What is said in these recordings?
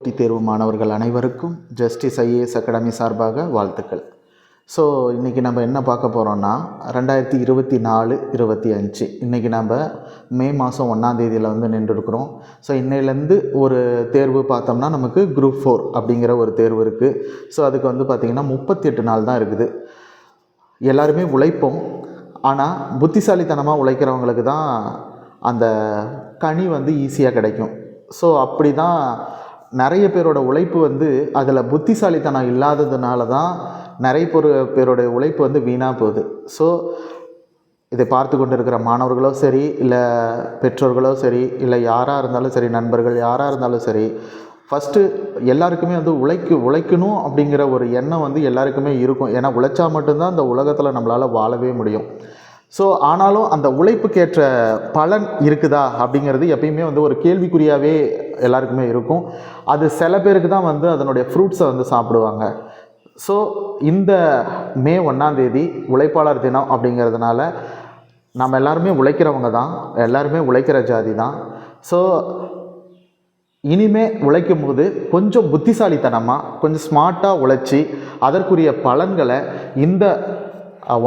போட்டித் தேர்வு மாணவர்கள் அனைவருக்கும் ஜஸ்டிஸ் ஐஏஎஸ் அகாடமி சார்பாக வாழ்த்துக்கள். ஸோ இன்றைக்கி நம்ம என்ன பார்க்க போகிறோம்னா ரெண்டாயிரத்தி இருபத்தி நாலு இருபத்தி அஞ்சு. இன்றைக்கி நம்ம மே மாதம் ஒன்றாந்தேதியில் வந்து நின்றுருக்குறோம். ஸோ இன்னையிலேருந்து ஒரு தேர்வு பார்த்தோம்னா நமக்கு குரூப் ஃபோர் அப்படிங்கிற ஒரு தேர்வு இருக்குது ஸோ அதுக்கு வந்து பார்த்திங்கன்னா முப்பத்தி எட்டு நாள் தான் இருக்குது. எல்லாருமே உழைப்போம். ஆனால் புத்திசாலித்தனமாக உழைக்கிறவங்களுக்கு தான் அந்த கனி வந்து ஈஸியாக கிடைக்கும். ஸோ அப்படி தான் நிறைய பேரோட உழைப்பு வந்து அதில் புத்திசாலித்தனம் இல்லாததுனால தான் நிறைய பேர் பேருடைய உழைப்பு வந்து வீணாக போகுது. ஸோ இதை பார்த்து கொண்டு இருக்கிற மாணவர்களோ சரி இல்லை பெற்றோர்களோ சரி இல்லை யாராக இருந்தாலும் சரி நண்பர்கள் யாராக இருந்தாலும் சரி ஃபஸ்ட்டு எல்லாருக்குமே வந்து உழைக்க உழைக்கணும் அப்படிங்கிற ஒரு எண்ணம் வந்து எல்லாருக்குமே இருக்கும். ஏன்னா உழைச்சா மட்டும்தான் இந்த உலகத்தில் நம்மளால் வாழவே முடியும். ஸோ ஆனாலும் அந்த உழைப்புக்கேற்ற பலன் இருக்குதா அப்படிங்கிறது எப்பயுமே வந்து ஒரு கேள்விக்குறியாகவே எல்லாருக்குமே இருக்கும். அது சில பேருக்கு தான் வந்து அதனுடைய ஃப்ரூட்ஸை வந்து சாப்பிடுவாங்க. ஸோ இந்த மே ஒன்றாந்தேதி உழைப்பாளர் தினம் அப்படிங்கிறதுனால நம்ம எல்லாருமே உழைக்கிறவங்க தான் எல்லாருமே உழைக்கிற ஜாதி தான். ஸோ இனிமே உழைக்கும் போது கொஞ்சம் புத்திசாலித்தனமாக கொஞ்சம் ஸ்மார்ட்டாக உழைச்சி அதற்குரிய பலன்களை இந்த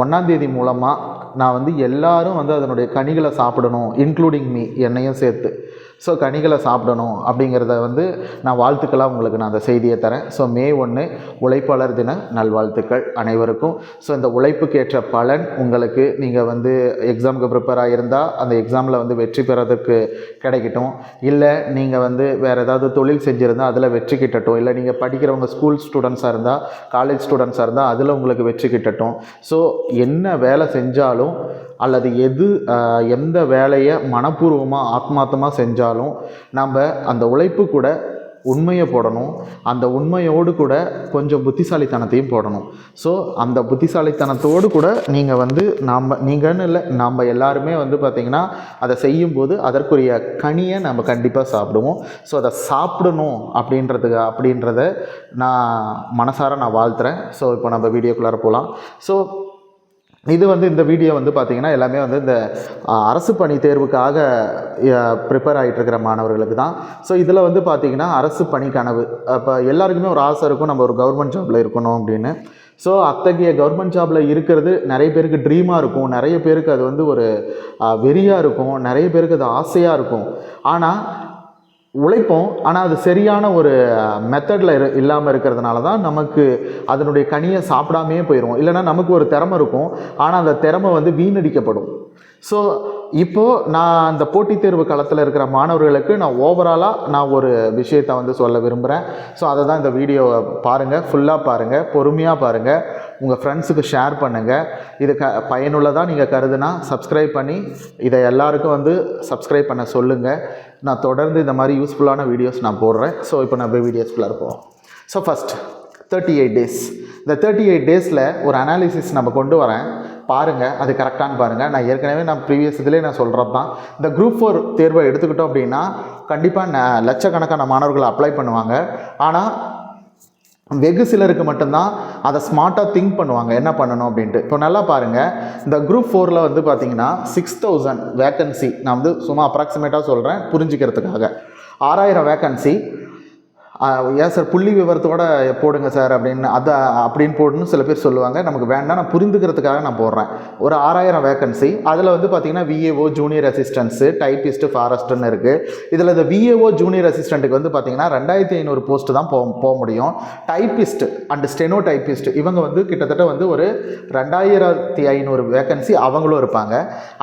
ஒன்றாந்தேதி மூலமாக நான் வந்து எல்லாரும் வந்து அதனுடைய கனிகளை சாப்பிடணும் இன்க்ளூடிங் மீ என்னையும் சேர்த்து. ஸோ கனிகளை சாப்பிடணும் அப்படிங்கிறத வந்து நான் வாழ்த்துக்களாக உங்களுக்கு நான் அந்த செய்தியை தரேன். ஸோ மே ஒன்று உழைப்பாளர் தின நல்வாழ்த்துக்கள் அனைவருக்கும். ஸோ இந்த உழைப்புக்கு ஏற்ற பலன் உங்களுக்கு நீங்கள் வந்து எக்ஸாமுக்கு ப்ரிப்பேர் ஆகியிருந்தால் அந்த எக்ஸாமில் வந்து வெற்றி பெறதுக்கு கிடைக்கட்டும். இல்லை நீங்கள் வந்து வேறு ஏதாவது தொழில் செஞ்சுருந்தால் அதில் வெற்றி கிட்டட்டும். இல்லை நீங்கள் படிக்கிறவங்க ஸ்கூல் ஸ்டூடெண்ட்ஸாக இருந்தால் காலேஜ் ஸ்டூடெண்ட்ஸாக இருந்தால் அதில் உங்களுக்கு வெற்றி கிட்டட்டும். ஸோ என்ன வேலை செஞ்சாலும் அல்லது எது எந்த வேலையை மனப்பூர்வமாக ஆத்மார்த்தமாக செஞ்சாலும் நம்ம அந்த உழைப்பு கூட உண்மையை போடணும். அந்த உண்மையோடு கூட கொஞ்சம் புத்திசாலித்தனத்தையும் போடணும். ஸோ அந்த புத்திசாலித்தனத்தோடு கூட நீங்கள் வந்து நாம் நீங்கள்னு இல்லை நம்ம எல்லாருமே வந்து பார்த்திங்கன்னா அதை செய்யும்போது அதற்குரிய கனியை நம்ம கண்டிப்பாக சாப்பிடுவோம். ஸோ அதை சாப்பிடணும் அப்படின்றதுக்கு அப்படின்றத நான் மனசார நான் வாழ்த்துறேன். ஸோ இப்போ நம்ம வீடியோக்குள்ளார போகலாம். ஸோ இது வந்து இந்த வீடியோ வந்து பார்த்திங்கன்னா எல்லாமே வந்து இந்த அரசு பணி தேர்வுக்காக ப்ரிப்பேர் ஆகிட்டு இருக்கிற மாணவர்களுக்கு தான். ஸோ இதில் வந்து பார்த்திங்கன்னா அரசு பணி கனவு. அப்போ எல்லாருக்குமே ஒரு ஆசை இருக்கும் நம்ம ஒரு கவர்மெண்ட் ஜாபில் இருக்கணும் அப்படின்னு. ஸோ அத்தகைய கவர்மெண்ட் ஜாபில் இருக்கிறது நிறைய பேருக்கு ட்ரீமாக இருக்கும். நிறைய பேருக்கு அது வந்து ஒரு வெறியாக இருக்கும். நிறைய பேருக்கு அது ஆசையாக இருக்கும். ஆனால் உழைப்போம். ஆனால் அது சரியான ஒரு மெத்தடில் இரு இல்லாமல் இருக்கிறதுனால தான் நமக்கு அதனுடைய கனியை சாப்பிடாமையே போயிடும் இல்லைன்னா நமக்கு ஒரு திறமை இருக்கும். ஆனால் அந்த திறமை வந்து வீணடிக்கப்படும். ஸோ இப்போது நான் அந்த போட்டித் தேர்வு களத்தில் இருக்கிற மாணவர்களுக்கு நான் ஓவராலாக நான் ஒரு விஷயத்தை வந்து சொல்ல விரும்புகிறேன் ஸோ அதை தான் இந்த வீடியோவை பாருங்கள் ஃபுல்லாக பாருங்கள் பொறுமையாக பாருங்கள் உங்கள் ஃப்ரெண்ட்ஸுக்கு ஷேர் பண்ணுங்கள் இது க பயனுள்ளதாக நீங்கள் கருதுனா சப்ஸ்கிரைப் பண்ணி இதை எல்லாருக்கும் வந்து சப்ஸ்கிரைப் பண்ண சொல்லுங்கள் நான் தொடர்ந்து இந்த மாதிரி யூஸ்ஃபுல்லான வீடியோஸ் நான் போடுறேன். ஸோ இப்போ நம்ம வீடியோஸ்குள்ளே இருப்போம். So first thirty eight days இந்த தேர்ட்டி எயிட் டேஸில் ஒரு அனாலிசிஸ் நம்ம கொண்டு வரேன். பாருங்கள் அது கரெக்டானு பாருங்கள் நான் ஏற்கனவே நான் ப்ரீவியஸ் இதிலே நான் சொல்கிறது தான். இந்த குரூப் ஃபோர் தேர்வை எடுத்துக்கிட்டோம் அப்படின்னா கண்டிப்பாக ந லட்சக்கணக்கான மாணவர்கள் அப்ளை பண்ணுவாங்க. ஆனால் வெகு சிலருக்கு மட்டும்தான் அதை ஸ்மார்ட்டாக திங்க் பண்ணுவாங்க. என்ன பண்ணணும் அப்படின்ட்டு. இப்போ நல்லா பாருங்கள் இந்த குரூப் ஃபோரில் வந்து பார்த்தீங்கன்னா சிக்ஸ் தௌசண்ட் வேக்கன்சி நான் வந்து சும்மா அப்ராக்சிமேட்டாக சொல்கிறேன் புரிஞ்சுக்கிறதுக்காக. ஆறாயிரம் வேக்கன்சி ஏன் சார் புள்ளி விவரத்தோட போடுங்க சார் அப்படின்னு அதை அப்படின்னு போடணும் சில பேர் சொல்லுவாங்க. நமக்கு வேண்டாம் நான் புரிந்துக்கிறதுக்காக நான் போடுறேன். ஒரு ஆறாயிரம் வேக்கன்சி அதில் வந்து பார்த்தீங்கன்னா விஏஓ ஜூனியர் அசிஸ்டன்ஸு டைப்பிஸ்ட்டு ஃபாரஸ்ட்டுன்னு இருக்குது இதில் இந்த விஏஓ ஜூனியர் அசிஸ்டண்ட்டுக்கு வந்து பார்த்தீங்கன்னா ரெண்டாயிரத்தி ஐநூறு போஸ்ட்டு தான் போக போக முடியும். டைப்பிஸ்ட் அண்ட் ஸ்டெனோ டைப்பிஸ்ட் இவங்க வந்து கிட்டத்தட்ட வந்து ஒரு ரெண்டாயிரத்தி ஐநூறு வேக்கன்சி அவங்களும் இருப்பாங்க.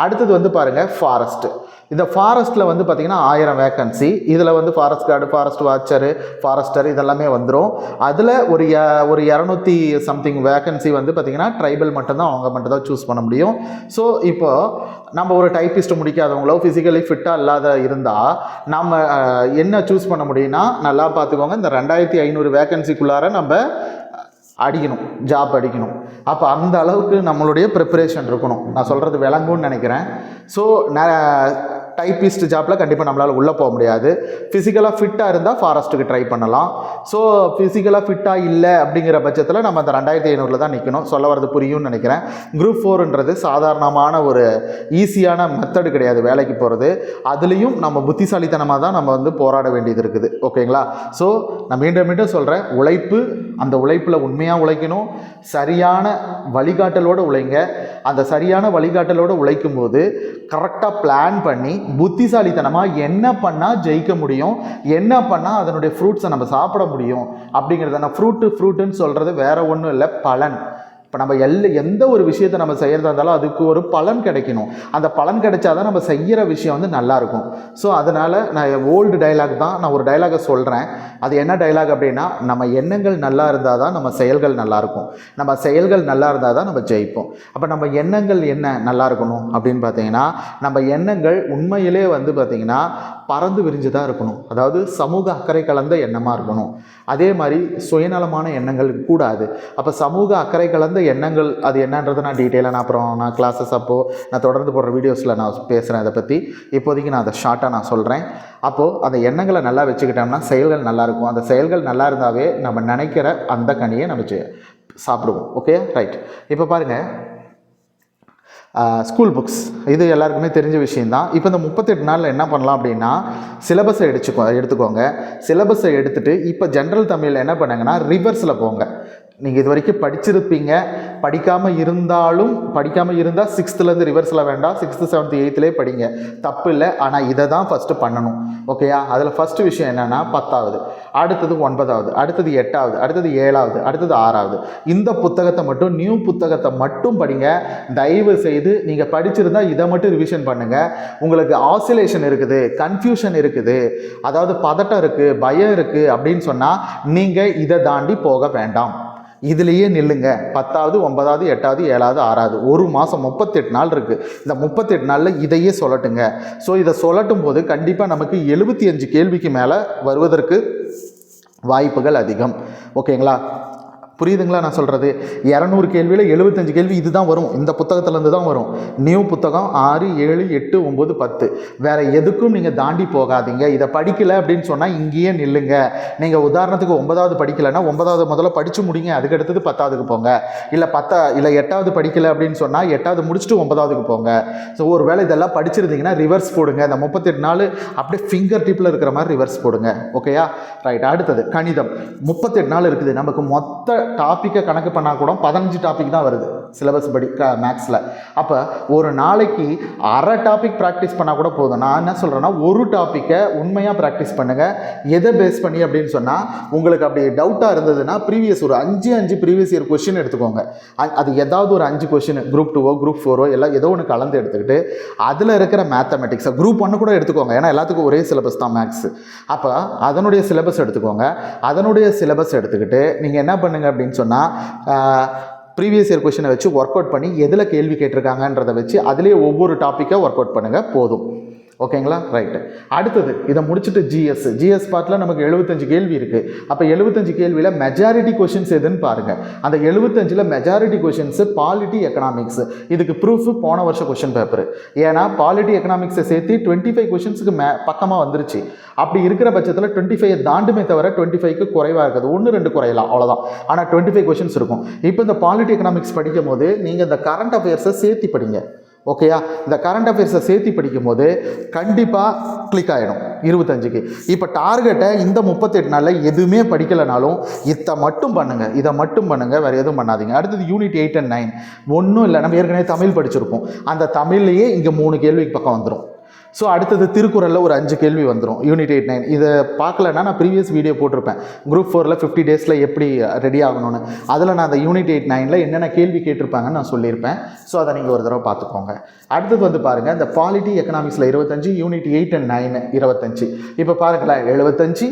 அடுத்தது வந்து பாருங்கள் ஃபாரஸ்ட்டு இந்த ஃபாரஸ்ட்டில் வந்து பார்த்திங்கன்னா ஆயிரம் வேக்கன்சி இதில் வந்து forest guard forest watcher forester இதெல்லாமே வந்துடும் அதில் ஒரு ஒரு இரநூத்தி சம்திங் வேக்கன்சி வந்து பார்த்திங்கன்னா ட்ரைபல் மட்டும்தான் அவங்க மட்டும்தான் சூஸ் பண்ண முடியும். ஸோ இப்போ நம்ம ஒரு டைப்பிஸ்ட் முடிக்காதவங்களோ ஃபிசிக்கலி ஃபிட்டாக இல்லாத இருந்தால் நம்ம என்ன சூஸ் பண்ண முடியும்னா நல்லா பார்த்துக்கோங்க இந்த ரெண்டாயிரத்தி ஐநூறு வேக்கன்சிக்குள்ளார நம்ம அடிக்கணும் ஜாப் அடிக்கணும். அப்போ அந்த அளவுக்கு நம்மளுடைய ப்ரிப்பரேஷன் இருக்கணும். நான் சொல்கிறது விளங்கும்னு நினைக்கிறேன். ஸோ டைப்பிஸ்ட் ஜாப்பில் கண்டிப்பாக நம்மளால் உள்ளே போக முடியாது. ஃபிசிக்கலாக ஃபிட்டாக இருந்தால் ஃபாரஸ்ட்டுக்கு ட்ரை பண்ணலாம். ஸோ ஃபிசிக்கலாக ஃபிட்டாக இல்லை அப்படிங்கிற பட்சத்தில் நம்ம அந்த ரெண்டாயிரத்தி ஐநூறில் தான் நிற்கணும் சொல்ல வரது புரியும்னு நினைக்கிறேன். குரூப் ஃபோருன்றது சாதாரணமான ஒரு ஈஸியான மெத்தடு கிடையாது வேலைக்கு போகிறது அதுலேயும் நம்ம புத்திசாலித்தனமாக தான் நம்ம வந்து போராட வேண்டியது இருக்குது. ஓகேங்களா? ஸோ நான் மீண்டும் மீண்டும் சொல்கிறேன் உழைப்பு அந்த உழைப்பில் உண்மையாக உழைக்கணும். சரியான வழிகாட்டலோடு உழைங்க. அந்த சரியான வழிகாட்டலோடு உழைக்கும் போது கரெக்டாக பிளான் பண்ணி புத்திசாலித்தனமாக என்ன பண்ணால் ஜெயிக்க முடியும்? என்ன பண்ணால் அதனுடைய ஃப்ரூட்ஸை நம்ம சாப்பிட முடியும்? அப்படிங்கிறத நான் ஃப்ரூட்டு ஃப்ரூட்டுன்னு சொல்கிறது வேற ஒன்றும் இல்லை பலன். இப்போ நம்ம எல் எந்த ஒரு விஷயத்தை நம்ம செய்கிறதா இருந்தாலும் அதுக்கு ஒரு பலன் கிடைக்கணும். அந்த பலன் கிடைச்சாதான் நம்ம செய்கிற விஷயம் வந்து நல்லாயிருக்கும் ஸோ அதனால் நான் ஓல்டு டைலாக் தான் நான் ஒரு டைலாகை சொல்கிறேன் அது என்ன டைலாக் அப்படின்னா நம்ம எண்ணங்கள் நல்லா இருந்தால் தான் நம்ம செயல்கள் நல்லாயிருக்கும் நம்ம செயல்கள் நல்லா இருந்தால் தான் நம்ம ஜெயிப்போம். அப்போ நம்ம எண்ணங்கள் என்ன நல்லா இருக்கணும் அப்படின்னு பார்த்தீங்கன்னா நம்ம எண்ணங்கள் உண்மையிலே வந்து பார்த்திங்கன்னா பறந்து விரிஞ்சு தான் இருக்கணும். அதாவது சமூக அக்கறை கலந்த எண்ணமாக இருக்கணும். அதே மாதிரி சுயநலமான எண்ணங்கள் கூடாது. அப்போ சமூக அக்கறை கலந்த எண்ணங்கள் அது என்னன்றதை நான் டீட்டெயிலாக நான் அப்புறம் நான் கிளாஸஸ் அப்போது நான் தொடர்ந்து போடுற வீடியோஸில் நான் பேசுகிறேன் அதை பற்றி இப்போதைக்கு நான் அதை ஷார்ட்டாக நான் சொல்கிறேன் அப்போது அந்த எண்ணங்களை நல்லா வச்சுக்கிட்டோம்னா செயல்கள் நல்லா இருக்கும். அந்த செயல்கள் நல்லா இருந்தாவே நம்ம நினைக்கிற அந்த கனியை நம்ம செ- சாப்பிடுவோம். ஓகே ரைட் இப்போ பாருங்கள் ஸ்கூல் புக்ஸ் இது எல்லாருக்குமே தெரிஞ்ச விஷயந்தான் இப்போ இந்த முப்பத்தெட்டு நாளில் என்ன பண்ணலாம் அப்படின்னா சிலபஸை எடுத்துக்கோ எடுத்துக்கோங்க. சிலபஸை எடுத்துகிட்டு இப்போ ஜென்ரல் தமிழில் என்ன பண்ணுங்கன்னா ரிவர்ஸில் போங்க. நீங்கள் இது வரைக்கும் படிச்சிருப்பீங்க. படிக்காமல் இருந்தாலும் படிக்காமல் இருந்தால் சிக்ஸ்த்துலேருந்து ரிவர்ஸில் வேண்டாம். சிக்ஸ்த்து செவன்த்து எயித்துலேயே படிங்க. தப்பு இல்லை. ஆனால் இதை தான் ஃபஸ்ட்டு பண்ணணும். ஓகேயா அதில் ஃபஸ்ட்டு விஷயம் என்னென்னா பத்தாவது. அடுத்தது ஒன்பதாவது. அடுத்தது எட்டாவது. அடுத்தது ஏழாவது. அடுத்தது ஆறாவது. இந்த புத்தகத்தை மட்டும் நியூ புத்தகத்தை மட்டும் படிங்க. தயவு செய்து நீங்கள் படிச்சிருந்தால் இதை மட்டும் ரிவிஷன் பண்ணுங்கள் உங்களுக்கு ஆசிலேஷன் இருக்குது கன்ஃபியூஷன் இருக்குது. அதாவது பதட்டம் இருக்குது பயம் இருக்குது அப்படின்னு சொன்னால் நீங்கள் இதை தாண்டி போக வேண்டாம். இதுலேயே நில்லுங்க. பத்தாவது ஒன்பதாவது எட்டாவது ஏழாவது ஆறாவது. ஒரு மாதம் முப்பத்தெட்டு நாள் இருக்குது இந்த முப்பத்தெட்டு நாளில் இதையே சொல்லட்டுங்க. ஸோ இதை சொல்லட்டும் போது கண்டிப்பாக நமக்கு எழுபத்தி அஞ்சு கேள்விக்கு மேலே வருவதற்கு வாய்ப்புகள் அதிகம். ஓகேங்களா புரியுதுங்களா நான் சொல்கிறது இரநூறு கேள்வியில் எழுபத்தஞ்சு கேள்வி இதுதான் வரும். இந்த புத்தகத்துலேருந்து தான் வரும். நியூ புத்தகம் ஆறு ஏழு எட்டு ஒம்பது பத்து. வேறு எதுக்கும் நீங்கள் தாண்டி போகாதீங்க. இதை படிக்கலை அப்படின்னு சொன்னால் இங்கேயே நில்லுங்க. நீங்கள் உதாரணத்துக்கு ஒன்பதாவது படிக்கலைன்னா ஒன்பதாவது முதல்ல படித்து முடிங்க. அதுக்கடுத்தது பத்தாவதுக்கு போங்க. இல்லை பத்தா இல்லை எட்டாவது படிக்கலை அப்படின்னு சொன்னால் எட்டாவது முடிச்சுட்டு ஒன்பதாவதுக்கு போங்க. ஸோ ஒரு வேளை இதெல்லாம் படிச்சிருந்தீங்கன்னா ரிவர்ஸ் போடுங்க. இந்த முப்பத்தெட்டு நாள் அப்படியே ஃபிங்கர் டிப்பில் இருக்கிற மாதிரி ரிவர்ஸ் போடுங்க. ஓகேயா ரைட் அடுத்தது கணிதம். முப்பத்தெட்டு நாள் இருக்குது. நமக்கு மொத்த டாப்பிக்கை கணக்கு பண்ணால் கூட பதினஞ்சு டாபிக் தான் வருது. சிலபஸ் படி மேக்ஸில் அப்போ ஒரு நாளைக்கு அரை டாபிக் ப்ராக்டிஸ் பண்ணால் கூட போதும். நான் என்ன சொல்கிறேன்னா ஒரு டாப்பிக்கை உண்மையாக ப்ராக்டிஸ் பண்ணுங்கள் எதை பேஸ் பண்ணி அப்படின்னு சொன்னால் உங்களுக்கு அப்படி டவுட்டாக இருந்ததுன்னா ப்ரீவியஸ் ஒரு அஞ்சு அஞ்சு ப்ரீவியஸ் இயர் கொஷின் எடுத்துக்கோங்க. அ- அது ஏதாவது ஒரு அஞ்சு கொஷின் குரூப் டூவோ குரூப் ஃபோரோ எல்லாம் ஏதோ ஒன்று கலந்து எடுத்துக்கிட்டு அதில் இருக்கிற மேத்தமெட்டிக்ஸை குரூப் ஒன்று கூட எடுத்துக்கோங்க. ஏன்னா எல்லாத்துக்கும் ஒரே சிலபஸ் தான் மேக்ஸ் அப்போ அதனுடைய சிலபஸ் எடுத்துக்கோங்க. அதனுடைய சிலபஸ் எடுத்துக்கிட்டு நீங்கள் என்ன பண்ணுங்கள் அப்படின்னு சொன்னால் ப்ரீவியஸ் இயர் கொஷினை வச்சு ஒர்க் அவுட் பண்ணி எதில் கேள்வி கேட்டிருக்காங்கன்றதை வச்சு அதிலே ஒவ்வொரு டாப்பிக்கை ஒர்க் அவுட் பண்ணுங்கள் போதும். ஓகேங்களா? ரைட்டு அடுத்தது இதை முடிச்சுட்டு ஜிஎஸ் ஜிஎஸ் பார்ட்டில் நமக்கு எழுபத்தஞ்சு கேள்வி இருக்குது அப்போ எழுபத்தஞ்சு கேள்வியில் மெஜாரிட்டி கொஷின்ஸ் எதுன்னு பாருங்கள் அந்த எழுபத்தஞ்சில் மெஜாரிட்டி கொஷின்ஸு பாலிட்டி எக்கனாமிக்ஸ் இதுக்கு ப்ரூஃப் போன வருஷம் கொஷின் பேப்பர் ஏன்னா பாலிட்டி எக்கனாமிக்ஸை சேர்த்து டுவெண்ட்டி ஃபைவ் கொஷின்ஸுக்கு மே பக்கமாக வந்துருச்சு. அப்படி இருக்கிற பட்சத்தில் டுவெண்ட்டி ஃபைவ் தாண்டுமே தவிர டுவெண்ட்டி ஃபைவ்க்கு குறைவாக இருக்குது. ஒன்று ரெண்டு குறையலாம். அவ்வளோதான் ஆனால் டுவெண்ட்டி ஃபைவ் கொஷின்ஸ் இருக்கும். இப்போ இந்த பாலிட்டி எக்கனாமிக்ஸ் படிக்கும் போது நீங்கள் இந்த கரண்ட் அஃபேர்ஸை சேர்த்து படிங்க. ஓகேயா இந்த கரண்ட் அஃபேர்ஸை சேர்த்து படிக்கும்போது கண்டிப்பாக கிளிக் ஆகிடும் இருபத்தஞ்சுக்கு. இப்போ டார்கெட்டை இந்த முப்பத்தெட்டு நாளில் எதுவுமே படிக்கலைனாலும் இதை மட்டும் பண்ணுங்கள் இதை மட்டும் பண்ணுங்கள் வேறு எதுவும் பண்ணாதீங்க. அடுத்தது யூனிட் எயிட் அண்ட் நைன் ஒன்றும் இல்லை நம்ம ஏற்கனவே தமிழ் படிச்சிருப்போம். அந்த தமிழ்லேயே இங்கே மூணு கேள்விக்கு பக்கம் வந்துடும் ஸோ அடுத்தது திருக்குறளில் ஒரு அஞ்சு கேள்வி வந்துடும் யூனிட் எயிட் நைன் இதை பார்க்கலன்னா நான் ப்ரீவியஸ் வீடியோ போட்டிருப்பேன். குரூப் ஃபோரில் ஃபிஃப்டி டேஸில் எப்படி ரெடி ஆகணும்னு. அதில் நான் அந்த யூனிட் எயிட் நைனில் என்னென்ன கேள்வி கேட்டிருப்பாங்கன்னு நான் சொல்லியிருப்பேன். ஸோ அதை நீங்கள் ஒரு தடவை பார்த்துக்கோங்க. அடுத்தது வந்து பாருங்கள் இந்த பாலிட்டி எக்கனாமிக்ஸில் இருபத்தஞ்சு யூனிட் எயிட் அண்ட் நைன் இருபத்தஞ்சு. இப்போ பாருங்களேன் எழுபத்தஞ்சு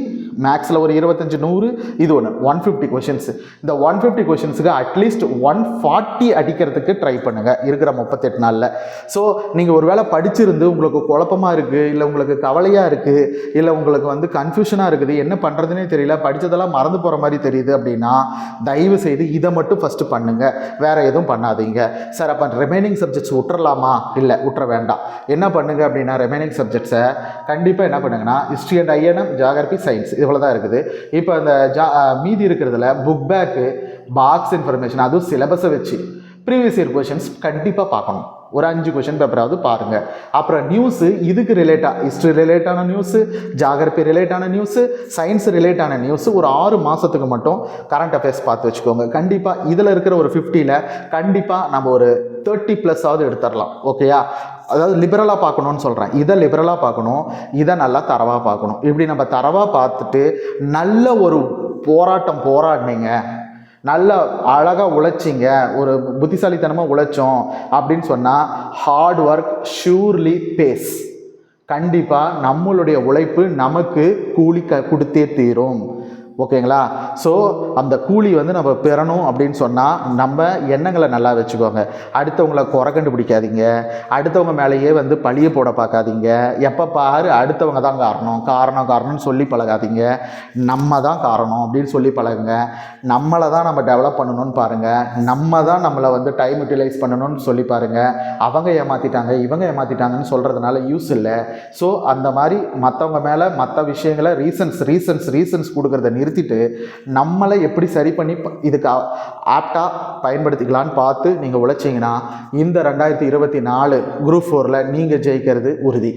மேக்ஸில் ஒரு இருபத்தஞ்சு நூறு இது ஒன்று ஒன் ஃபிஃப்டி கொஷின்ஸ் இந்த ஒன் ஃபிஃப்டி கொஷின்ஸுக்கு அட்லீஸ்ட் ஒன் ஃபார்ட்டி அடிக்கிறதுக்கு ட்ரை பண்ணுங்கள் இருக்கிற முப்பத்தெட்டு நாளில். ஸோ நீங்கள் ஒரு வேளை படிச்சிருந்து உங்களுக்கு குழப்பமாக இருக்குது இல்லை உங்களுக்கு கவலையாக இருக்குது இல்லை உங்களுக்கு வந்து கன்ஃபியூஷனாக இருக்குது என்ன பண்ணுறதுனே தெரியல படித்ததெல்லாம் மறந்து போகிற மாதிரி தெரியுது அப்படின்னா தயவு செய்து இதை மட்டும் ஃபஸ்ட்டு பண்ணுங்கள் வேறு எதுவும் பண்ணாதீங்க. சார் அப்போ ரிமைனிங் சப்ஜெக்ட்ஸ் விட்டுறலாமா இல்லை விட்டுற வேண்டாம். என்ன பண்ணுங்க அப்படின்னா ரிமைனிங் சப்ஜெக்ட்ஸை கண்டிப்பாக என்ன பண்ணுங்கன்னா history and INM geography science இவ்வளோ தான் இருக்குது. இப்போ அந்த ஜா மீதி இருக்கிறதுல புக் பேக்கு பாக்ஸ் இன்ஃபர்மேஷன் அதுவும் சிலபஸை வச்சு ப்ரீவியஸ் இயர் கொஷின்ஸ் கண்டிப்பாக பார்க்கணும். ஒரு அஞ்சு கொஷின் பேப்பராவது பாருங்கள் அப்புறம் நியூஸு இதுக்கு ரிலேட்டாக ஹிஸ்ட்ரி ரிலேட்டான நியூஸு ஜாகிரபி ரிலேட்டான நியூஸு சயின்ஸ் ரிலேட்டான நியூஸு ஒரு ஆறு மாதத்துக்கு மட்டும் கரண்ட் அஃபேர்ஸ் பார்த்து வச்சுக்கோங்க. கண்டிப்பாக இதில் இருக்கிற ஒரு ஃபிஃப்டியில் கண்டிப்பாக நம்ம ஒரு தேர்ட்டி ப்ளஸ்ஸாவது எடுத்துடலாம். ஓகேயா அதாவது லிபரலாக பார்க்கணும்னு சொல்கிறேன் இதை லிபரலாக பார்க்கணும். இதை நல்லா தரவாக பார்க்கணும். இப்படி நம்ம தரவாக பார்த்துட்டு நல்ல ஒரு போராட்டம் போராடினீங்க. நல்ல அழகாக உழைச்சிங்க. ஒரு புத்திசாலித்தனமாக உழைச்சோம் அப்படின்னு சொன்னால் ஹார்ட் ஒர்க் ஷூர்லி பேஸ் கண்டிப்பாக நம்மளுடைய உழைப்பு நமக்கு கூலி க கொடுத்தே தீரும். ஓகேங்களா? ஸோ அந்த கூலி வந்து நம்ம பெறணும் அப்படின்னு சொன்னால் நம்ம எண்ணங்களை நல்லா வச்சுக்கோங்க. அடுத்தவங்களை குறை கண்டுபிடிக்காதீங்க. அடுத்தவங்க மேலேயே வந்து பழிய போட பார்க்காதீங்க. எப்போ பாரு அடுத்தவங்க தான் காரணம். காரணம் காரணம்னு சொல்லி பழகாதீங்க. நம்ம தான் காரணம் அப்படின்னு சொல்லி பழகுங்க. நம்மளை தான் நம்ம டெவலப் பண்ணணும்னு பாருங்கள் நம்ம தான் நம்மளை வந்து டைம் யூட்டிலைஸ் பண்ணணும்னு சொல்லி பாருங்கள் அவங்க ஏமாற்றிட்டாங்க இவங்க ஏமாற்றிட்டாங்கன்னு சொல்கிறதுனால யூஸ் இல்லை. ஸோ அந்த மாதிரி மற்றவங்க மேலே மற்ற விஷயங்களை ரீசன்ஸ் ரீசன்ஸ் ரீசன்ஸ் கொடுக்கறத நிறுத்திட்டு நம்மளை எப்படி சரி பண்ணி இதுக்கு ஆப்டாக பயன்படுத்திக்கலான்னு பார்த்து நீங்கள் உழைச்சிங்கன்னா இந்த ரெண்டாயிரத்தி இருபத்தி நாலு குரூப் ஃபோரில் நீங்கள் ஜெயிக்கிறது உறுதி.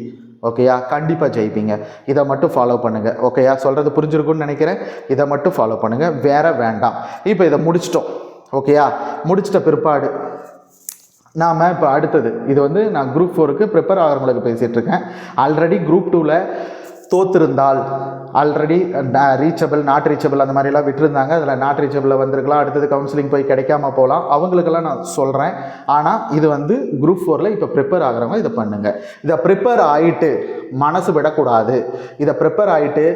ஓகேயா கண்டிப்பாக ஜெயிப்பீங்க. இதை மட்டும் ஃபாலோ பண்ணுங்கள் ஓகேயா சொல்கிறது புரிஞ்சிருக்கும்னு நினைக்கிறேன். இதை மட்டும் ஃபாலோ பண்ணுங்கள் வேற வேண்டாம். இப்போ இதை முடிச்சிட்டோம். ஓகேயா முடிச்சிட்ட பிற்பாடு நாம் இப்போ அடுத்தது. இது வந்து நான் குரூப் ஃபோருக்கு ப்ரிப்பேர் ஆகிறவங்களுக்கு பேசிகிட்டு இருக்கேன். ஆல்ரெடி குரூப் டூவில் தோத்திருந்தால் ஆல்ரெடி ரீச்சபிள் நாட் ரீச்சபிள் அந்த மாதிரிலாம் விட்டுருந்தாங்க. அதில் நாட் ரீச்சபிளில் வந்திருக்கலாம். அடுத்தது கவுன்சிலிங் போய் கிடைக்காம போகலாம். அவங்களுக்கெல்லாம் நான் சொல்கிறேன் ஆனால் இது வந்து குரூப் ஃபோரில் இப்போ ப்ரிப்பேர் ஆகிறவங்க இதை பண்ணுங்கள் இதை ப்ரிப்பேர் ஆகிட்டு மனசு விடக்கூடாது. இதை ப்ரிப்பேர் ஆகிட்டு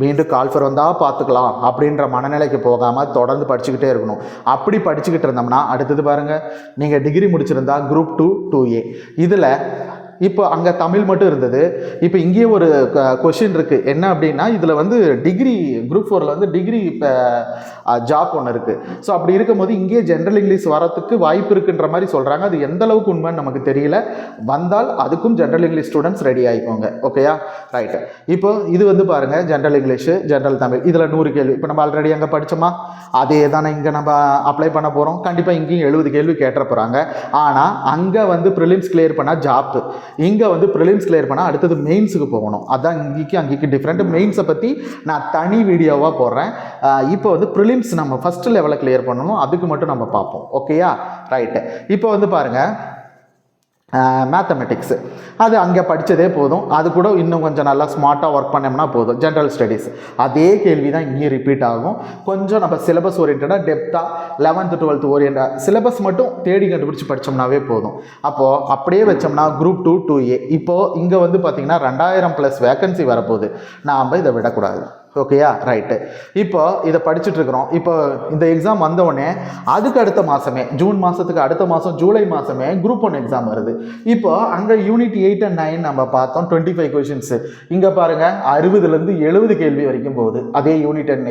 மீண்டும் கால்ஃபர் வந்தால் பார்த்துக்கலாம் அப்படின்ற மனநிலைக்கு போகாமல் தொடர்ந்து படிச்சுக்கிட்டே இருக்கணும். அப்படி படிச்சுக்கிட்டு இருந்தோம்னா அடுத்தது பாருங்கள் நீங்கள் டிகிரி முடிச்சிருந்தா குரூப் டூ டூ ஏ இதில் இப்போ அங்கே தமிழ் மட்டும் இருந்தது. இப்போ இங்கேயே ஒரு கொஷின் இருக்குது என்ன அப்படின்னா இதில் வந்து டிகிரி குரூப் ஃபோரில் வந்து டிகிரி இப்போ ஜாப் ஒன்று இருக்குது ஸோ அப்படி இருக்கும்போது இங்கேயே ஜென்ரல் இங்கிலீஷ் வரத்துக்கு வாய்ப்பு இருக்குன்ற மாதிரி சொல்கிறாங்க அது எந்த அளவுக்கு உண்மைன்னு நமக்கு தெரியல. வந்தால் அதுக்கும் ஜென்ரல் இங்கிலீஷ் ஸ்டூடெண்ட்ஸ் ரெடி ஆகிக்கோங்க ஓகேயா ரைட்டு இப்போ இது வந்து பாருங்கள் ஜென்ரல் இங்கிலீஷு ஜென்ரல் தமிழ். இதில் நூறு கேள்வி. இப்போ நம்ம ஆல்ரெடி அங்கே படித்தோமா அதே தானே இங்கே நம்ம அப்ளை பண்ண போகிறோம் கண்டிப்பாக இங்கேயும் எழுபது கேள்வி கேட்டுற போகிறாங்க ஆனால் அங்கே வந்து ப்ரிலிம்ஸ் கிளியர் பண்ணால் ஜாப்பு இங்கே வந்து ப்ரிலிம்ஸ் கிளியர் பண்ணால் அடுத்தது மெயின்ஸுக்கு போகணும். அதான் இங்கேக்கு அங்கேக்கு டிஃப்ரெண்ட் மெயின்ஸை பற்றி நான் தனி வீடியோவாக போடுறேன். இப்போ வந்து ப்ரிலிம்ஸ் நம்ம ஃபஸ்ட்டு லெவலில் கிளியர் பண்ணணும். அதுக்கு மட்டும் நம்ம பார்ப்போம். ஓகேயா ரைட்டு இப்போ வந்து பாருங்கள் மேத்தமெட்டிக்ஸு அது அங்கே படித்ததே போதும். அது கூட இன்னும் கொஞ்சம் நல்லா ஸ்மார்ட்டாக ஒர்க் பண்ணோம்னா போதும். ஜென்ரல் ஸ்டடீஸ் அதே கேள்வி தான் இங்கேயும் ரிப்பீட் ஆகும். கொஞ்சம் நம்ம சிலபஸ் ஓரியன்டாக டெப்த்தாக லெவன்த்து டுவெல்த் ஓரியண்டாக சிலபஸ் மட்டும் தேடி கண்டுபிடிச்சி படித்தோம்னாவே போதும். அப்போது அப்படியே வச்சோம்னா குரூப் டூ டூ ஏ இப்போது இங்கே வந்து பார்த்திங்கன்னா ரெண்டாயிரம் ப்ளஸ் வேக்கன்சி வரப்போகுது. நாம் இதை விடக்கூடாது. ஓகேயா ரைட்டு இப்போ இதை படிச்சுட்ருக்குறோம் இப்போ இந்த எக்ஸாம் வந்தவுடனே அதுக்கு அடுத்த மாதமே ஜூன் மாதத்துக்கு அடுத்த மாதம் ஜூலை மாதமே குரூப் ஒன் எக்ஸாம் வருது. இப்போ அங்கே யூனிட் எயிட் அண்ட் நைன் நம்ம பார்த்தோம் டுவெண்ட்டி ஃபைவ் கொஷின்ஸு இங்கே பாருங்கள் அறுபதுலேருந்து எழுபது கேள்வி வரைக்கும் போகுது. அதே யூனிட் அண்ட்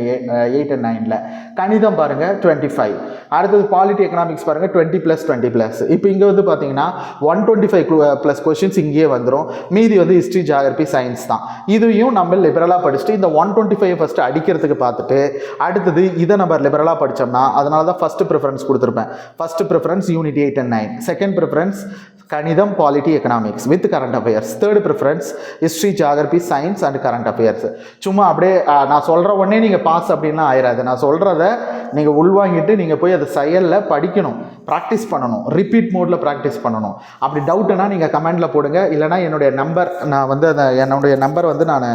எயிட் அண்ட் நைனில் கணிதம் பாருங்கள் டுவெண்ட்டி ஃபைவ் அடுத்தது பாலிட்டி எக்கனாமிக்ஸ் பாருங்கள் டுவெண்ட்டி ப்ளஸ் டுவெண்ட்டி ப்ளஸ் இப்போ இங்கே வந்து பார்த்தீங்கன்னா one twenty five plus questions இங்கேயே வந்துடும் மீதி வந்து ஹிஸ்ட்ரி ஜாகிரபி சயின்ஸ் தான். இதையும் நம்ம லிபரலாக படிச்சுட்டு இந்த ஒன் டுவெண்ட்டி ஃபைவ் ஃபஸ்ட்டு அடிக்கிறதுக்கு பார்த்துட்டு அடுத்தது இதை நம்ம லிபரலாக படித்தோம்னா அதனால தான் ஃபஸ்ட்டு ப்ரிஃபரன்ஸ் கொடுத்துருப்பேன். First preference unit eight and nine second preference கணிதம் polity economics with current affairs third preference history geography science and current affairs சும்மா அப்படியே நான் சொல்கிற உடனே நீங்கள் பாஸ் அப்படின்லாம் ஆயிடாது நான் சொல்கிறத நீங்கள் உள்வாங்கிட்டு நீங்கள் போய் அதை செயலில் படிக்கணும். ப்ராக்டிஸ் பண்ணணும். ரிப்பீட் மோடில் ப்ராக்டிஸ் பண்ணணும். அப்படி டவுட்டுனா நீங்கள் கமெண்டில் போடுங்க. இல்லைனா என்னுடைய நம்பர் நான் வந்து அந்த என்னுடைய நம்பர் வந்து நான்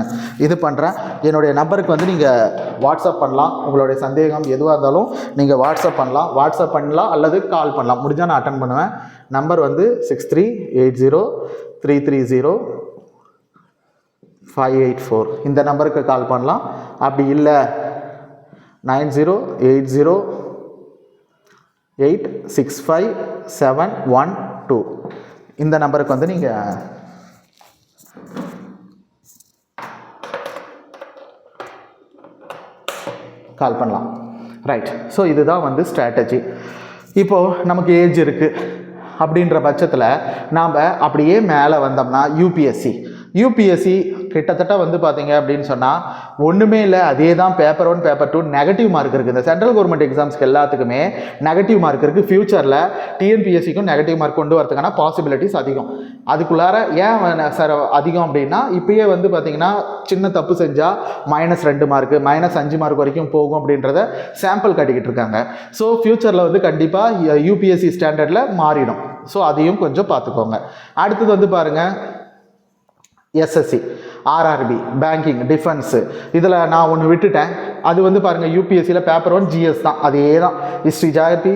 இது பண்ணுறேன் என்னுடைய நம்பருக்கு வந்து நீங்கள் வாட்ஸ்அப் பண்ணலாம். உங்களுடைய சந்தேகம் எதுவாக இருந்தாலும் நீங்கள் வாட்ஸ்அப் பண்ணலாம். வாட்ஸ்அப் பண்ணலாம் அல்லது கால் பண்ணலாம். முடிஞ்சால் நான் அட்டன் பண்ணுவேன். நம்பர் வந்து six three eight zero three three zero five eight four இந்த நம்பருக்கு கால் பண்ணலாம். அப்படி இல்லை nine zero eight zero eight six five seven one two. இந்த நம்பருக்கு வந்து நீங்கள் கால் பண்ணலாம். ரைட் ஸோ இதுதான் வந்து ஸ்ட்ராட்டஜி இப்போது நமக்கு ஏஜ் இருக்குது அப்படின்ற பட்சத்தில் நாம் அப்படியே மேலே வந்தோம்னா யூபிஎஸ்சி யூபிஎஸ்சி கிட்டத்தட்ட வந்து பார்த்தீங்க அப்படின்னு சொன்னால் ஒன்றுமே இல்லை அதே தான் paper one paper two negative mark இருக்குது இந்த சென்ட்ரல் கவர்மெண்ட் எக்ஸாம்ஸ்க்கு எல்லாத்துக்குமே நெகட்டிவ் மார்க் இருக்குது ஃப்யூச்சரில் டிஎன்பிஎஸ்சிக்கும் நெகட்டிவ் மார்க் கொண்டு வரதுக்கான பாசிபிலிட்டிஸ் அதிகம். அதுக்குள்ளார ஏன் சார் அதிகம் அப்படின்னா இப்பயே வந்து பார்த்தீங்கன்னா சின்ன தப்பு செஞ்சால் மைனஸ் ரெண்டு மார்க்கு மைனஸ் அஞ்சு மார்க் வரைக்கும் போகும் அப்படின்றத சாம்பிள் காட்டிக்கிட்டு இருக்காங்க. ஸோ ஃப்யூச்சரில் வந்து கண்டிப்பாக யூபிஎஸ்சி ஸ்டாண்டர்டில் மாறிடும். ஸோ அதையும் கொஞ்சம் பார்த்துக்கோங்க அடுத்தது வந்து பாருங்கள் எஸ்எஸ்சி ஆர்ஆர்பி பேங்கிங் டிஃபென்ஸு இதில் நான் ஒன்று விட்டுட்டேன். அது வந்து பாருங்கள் யூபிஎஸ்சியில் பேப்பர் ஒன் ஜிஎஸ் தான். அதே தான். History geography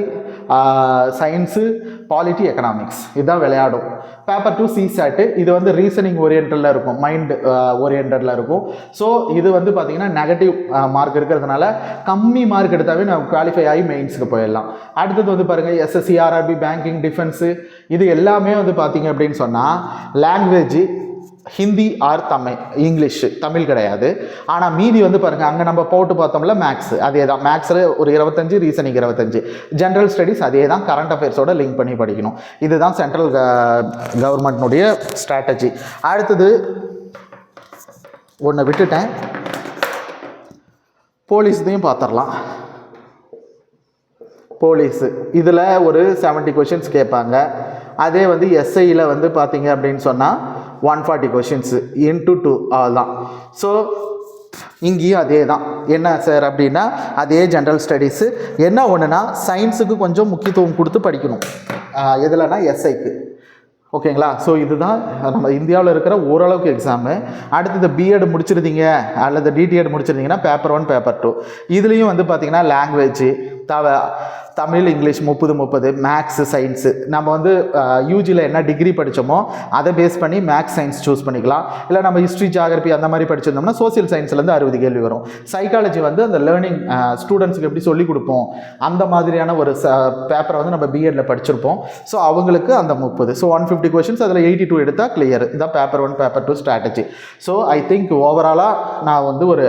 science polity economics இதுதான் விளையாடும். பேப்பர் டூ சிசாட்டு இது வந்து ரீசனிங் ஓரியன்டில் இருக்கும். மைண்ட் ஓரியன்டில் இருக்கும். ஸோ இது வந்து பார்த்திங்கன்னா நெகட்டிவ் மார்க் இருக்கிறதுனால கம்மி மார்க் எடுத்தாவே நம்ம குவாலிஃபை ஆகி மெயின்ஸுக்கு போயிடலாம். அடுத்தது வந்து பாருங்கள் எஸ்எஸ்சி ஆர்ஆர்பி பேங்கிங் டிஃபென்ஸு இது எல்லாமே வந்து பார்த்திங்க அப்படின்னு சொன்னால் language Hindi or Tamil English Tamil கிடையாது. ஆனால் மீதி வந்து பாருங்கள் அங்கே நம்ம போட்டு பார்த்தோம்ல மேக்ஸ் அதே தான். மேக்ஸில் ஒரு இருபத்தஞ்சு ரீசனிங் இருபத்தஞ்சு. ஜென்ரல் ஸ்டடீஸ் அதே தான். கரண்ட் அஃபேர்ஸோட லிங்க் பண்ணி படிக்கணும். இதுதான் சென்ட்ரல் கவர்மெண்ட்னுடைய ஸ்ட்ராட்டஜி அடுத்தது ஒன்று விட்டுட்டேன். போலீஸ்தையும் பார்த்துடலாம் போலீஸு. இதில் ஒரு 70 கொஷின்ஸ் கேட்பாங்க. அதே வந்து எஸ்ஐயில் வந்து பார்த்தீங்க அப்படின்னு சொன்னால் one forty questions into two தான். ஸோ இங்கேயும் அதே தான் என்ன சார் அப்படின்னா அதே ஜென்ரல் ஸ்டடீஸு என்ன ஒன்றுனா சயின்ஸுக்கு கொஞ்சம் முக்கியத்துவம் கொடுத்து படிக்கணும். எதுலனா எஸ்ஐக்கு ஓகேங்களா? ஸோ இதுதான் நம்ம இந்தியாவில் இருக்கிற ஓரளவுக்கு எக்ஸாமு அடுத்தது பிஎட் முடிச்சிருந்தீங்க அல்லது டிடிஎட் முடிச்சிருந்தீங்கன்னா பேப்பர் ஒன் பேப்பர் டூ இதுலேயும் வந்து பார்த்தீங்கன்னா லாங்குவேஜ் தவ தமிழ் இங்கிலீஷ் முப்பது முப்பது மேக்ஸு சயின்ஸு நம்ம வந்து யூஜியில் என்ன டிகிரி படித்தோமோ அதை பேஸ் பண்ணி மேக்ஸ் சயின்ஸ் சூஸ் பண்ணிக்கலாம். இல்லை நம்ம ஹிஸ்ட்ரி ஜாகிரபி அந்த மாதிரி படிச்சிருந்தோம்னா சோசியல் சயின்ஸ்லேருந்து அறுபது கேள்வி வரும். சைக்காலஜி வந்து அந்த லேர்னிங் ஸ்டூடெண்ட்ஸுக்கு எப்படி சொல்லிக் கொடுப்போம்? அந்த மாதிரியான ஒரு ச பேப்பரை வந்து நம்ம பிஎட்ல படிச்சிருப்போம். ஸோ அவங்களுக்கு அந்த முப்பது. ஸோ ஒன் ஃபிஃப்டி கொஷின்ஸ் அதில் எயிட்டி டூ எடுத்தால் கிளியர் இதான் paper one paper two strategy so I think ஓவராலாக நான் வந்து ஒரு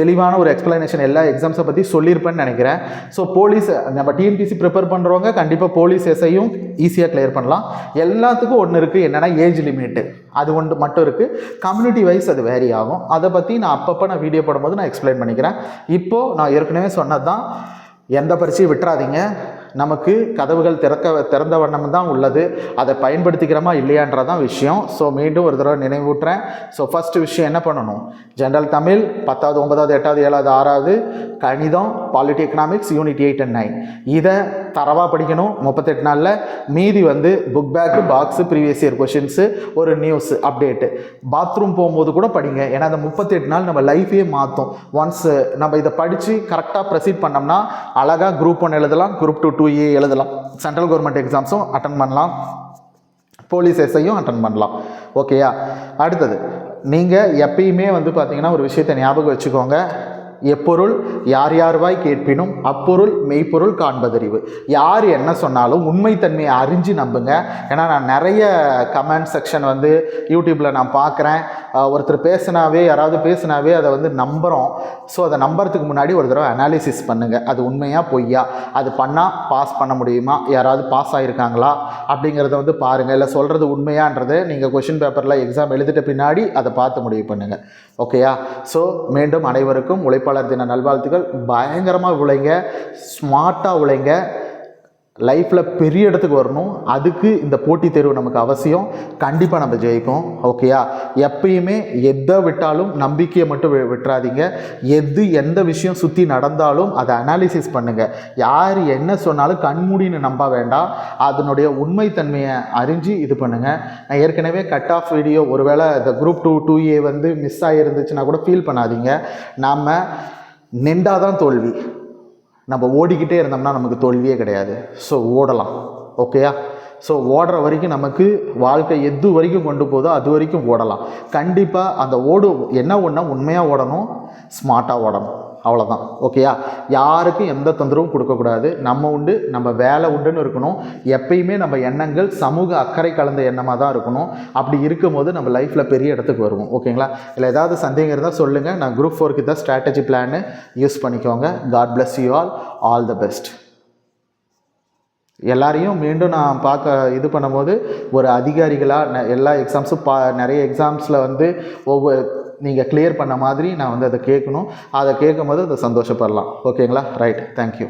தெளிவான ஒரு எக்ஸ்பிளனேஷன் எல்லா எக்ஸாம்ஸை பற்றி சொல்லியிருப்பேன்னு நினைக்கிறேன். ஸோ போலீஸ் நம்ம டிஎன்பிசி ப்ரிப்பேர் பண்ணுறவங்க கண்டிப்பாக போலீஸ் எஸ்ஐயும் ஈஸியாக கிளியர் பண்ணலாம். எல்லாத்துக்கும் ஒன்று இருக்குது என்னென்னா ஏஜ் லிமிட்டு அது ஒன்று மட்டும் இருக்குது கம்யூனிட்டி வைஸ் அது வேரி ஆகும். அதை பற்றி நான் அப்பப்போ நான் வீடியோ போடும்போது நான் எக்ஸ்பிளைன் பண்ணிக்கிறேன். இப்போது நான் ஏற்கனவே சொன்னது தான் எந்த பரிசையும் விட்டுறாதீங்க. நமக்கு கதவுகள் திறக்க திறந்த வண்ணம் தான் உள்ளது. அதை பயன்படுத்திக்கிறோமா இல்லையான்றதான் விஷயம். ஸோ மீண்டும் ஒரு தடவை நினைவூட்டுறேன். ஸோ ஃபஸ்ட்டு விஷயம் என்ன பண்ணணும்? ஜென்ரல் தமிழ் பத்தாவது ஒன்பதாவது எட்டாவது ஏழாவது ஆறாவது கணிதம் polity economics unit eight and nine இதை தரவாக படிக்கணும். முப்பத்தெட்டு நாளில் மீதி வந்து book back box previous year questions ஒரு நியூஸ் அப்டேட்டு பாத்ரூம் போகும்போது கூட படிங்க. ஏன்னா அந்த முப்பத்தெட்டு நாள் நம்ம லைஃபே மாற்றும் ஒன்ஸ் நம்ம இதை படித்து கரெக்டாக ப்ரொசீட் பண்ணோம்னா அழகாக குரூப் ஒன் எழுதலாம் குரூப் டூ டூ ஏ எழுதலாம். சென்ட்ரல் கவர்மெண்ட் எக்ஸாம்ஸும் அட்டன் பண்ணலாம். போலீஸ் எஸ்ஐயும் அட்டன் பண்ணலாம். ஓகேயா அடுத்தது நீங்கள் எப்பயுமே வந்து பார்த்தீங்கன்னா ஒரு விஷயத்தை ஞாபகம் வச்சுக்கோங்க. எப்பொருள் யார் யார்வாய் கேட்பினும் அப்பொருள் மெய்ப்பொருள் காண்பதறிவு. யார் என்ன சொன்னாலும் உண்மைத்தன்மையை அறிஞ்சு நம்புங்க. ஏன்னா நான் நிறைய கமெண்ட் செக்ஷன் வந்து யூடியூப்பில் நான் பார்க்குறேன். ஒருத்தர் பேசினாவே யாராவது பேசினாவே அதை வந்து நம்புகிறோம் ஸோ அதை நம்புறதுக்கு முன்னாடி ஒரு தடவை அனாலிசிஸ் பண்ணுங்கள் அது உண்மையாக பொய்யா? அது பண்ணால் பாஸ் பண்ண முடியுமா? யாராவது பாஸ் ஆகியிருக்காங்களா அப்படிங்கிறத வந்து பாருங்கள் இல்லை சொல்கிறது உண்மையான்றது நீங்கள் கொஷின் பேப்பரில் எக்ஸாம் எழுதிட்ட பின்னாடி அதை பார்த்து முடிவு பண்ணுங்கள் ஓகேயா ஸோ மீண்டும் அனைவருக்கும் உழைப்பாளர் தின நல்வாழ்த்துக்கள். பயங்கரமாக உழைங்க. ஸ்மார்ட்டாக உழைங்க. லைஃப்பில் பெரிய இடத்துக்கு வரணும். அதுக்கு இந்த போட்டித் தேர்வு நமக்கு அவசியம். கண்டிப்பாக நம்ம ஜெயிப்போம். ஓகேயா எப்பயுமே எதை விட்டாலும் நம்பிக்கையை மட்டும் வி- விட்டுறாதீங்க. எது எந்த விஷயம் சுற்றி நடந்தாலும் அதை அனாலிசிஸ் பண்ணுங்கள் யார் என்ன சொன்னாலும் கண்மூடின்னு நம்ப வேண்டாம். அதனுடைய உண்மைத்தன்மையை அறிஞ்சு இது பண்ணுங்கள் நான் ஏற்கனவே கட் ஆஃப் வீடியோ ஒருவேளை இந்த குரூப் டூ டூ ஏ வந்து மிஸ் ஆகிருந்துச்சுன்னா கூட ஃபீல் பண்ணாதீங்க. நாம் நெண்டாதான் தோல்வி. நம்ம ஓடிக்கிட்டே இருந்தோம்னா நமக்கு தோல்வியே கிடையாது. ஸோ ஓடலாம். ஓகேயா ஸோ ஓடுற வரைக்கும் நமக்கு வாழ்க்கை எது வரைக்கும் கொண்டு போதோ அது வரைக்கும் ஓடலாம். கண்டிப்பாக அந்த ஓடு என்ன ஒன்றா உண்மையாக ஓடணும் ஸ்மார்ட்டாக ஓடணும். அவ்வளோதான் ஓகேயா யாருக்கும் எந்த தொந்தரவும் கொடுக்கக்கூடாது. நம்ம உண்டு நம்ம வேலை உண்டுன்னு இருக்கணும். எப்பயுமே நம்ம எண்ணங்கள் சமூக அக்கறை கலந்த எண்ணமாக தான் இருக்கணும். அப்படி இருக்கும்போது நம்ம லைஃப்பில் பெரிய இடத்துக்கு வருவோம். ஓகேங்களா இல்லை ஏதாவது சந்தேகம் இருந்தால் சொல்லுங்கள் நான் குரூப் ஃபோருக்கு தான் ஸ்ட்ராட்டஜி பிளான்னு யூஸ் பண்ணிக்கோங்க. God bless you all all the best எல்லாரையும் மீண்டும் நான் பார்க்க இது பண்ணும்போது ஒரு அதிகாரிகளாக ந- எல்லா எக்ஸாம்ஸும் பா நிறைய எக்ஸாம்ஸில் வந்து ஒவ்வொரு நீங்கள் கிளியர் பண்ண மாதிரி நான் வந்து அதை கேட்கணும். அதை கேட்கும் போது அதை சந்தோஷப்படலாம். ஓகேங்களா? Right thank you